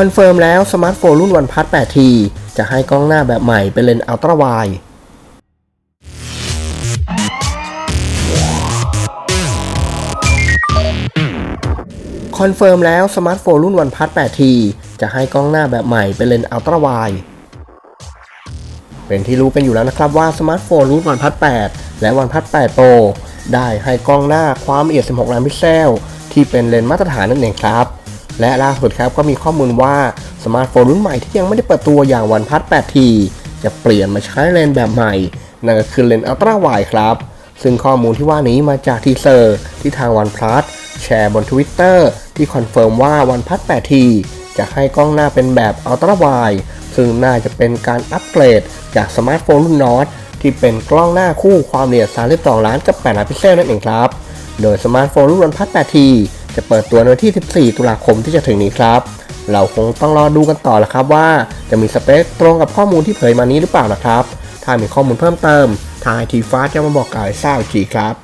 คอนเฟิร์มแล้วสมาร์ทโฟนรุ่นวันพัท 8T จะให้กล้องหน้าแบบใหม่เป็นเลนส์อัลตร้าไวด์คอนเฟิร์มแล้วสมาร์ทโฟนรุ่นวันพัท 8T จะให้กล้องหน้าแบบใหม่เป็นเลนส์อัลตร้าไวด์เป็นที่รู้กันอยู่แล้วนะครับว่าสมาร์ทโฟนรุ่นวันพัท8และวันพัท8 Pro ได้ให้กล้องหน้าความละเอียด 16 ล้านพิกเซล ที่เป็นเลนส์มาตรฐานนั่นเองครับ และล่าสุดครับก็มีข้อมูลว่าสมาร์ทโฟนรุ่นใหม่ที่ยังไม่ได้เปิดตัวอย่างวันพัท 8T จะเปลี่ยนมาใช้เลนส์แบบใหม่ นั่นก็คือเลนส์อัลตร้าไวด์ครับ ซึ่งข้อมูลที่ว่านี้มาจากทีเซอร์ที่ทางวันพัสแชร์บน Twitter ที่คอนเฟิร์มว่าวันพัท 8T จะให้กล้องหน้าเป็นแบบอัลตร้าไวด์ซึ่งน่าจะเป็นการอัปเกรดจากสมาร์ทโฟนรุ่นนอตที่เป็นกล้องหน้าคู่ความละเอียด32ล้านกับ8ล้านพิกเซลนั่นเองครับ โดยสมาร์ทโฟนรุ่นวันพัท 8T จะเปิดตัวในวันที่ 14 ตุลาคมที่จะถึงนี้ครับ เราคงต้องรอดูกันต่อแล้วครับว่าจะมีสเปคตรงกับข้อมูลที่เผยมานี้หรือเปล่านะครับ ถ้ามีข้อมูลเพิ่มเติม ทางไอทีฟ้าจะมาบอกกล่าวให้ทราบอีกทีครับ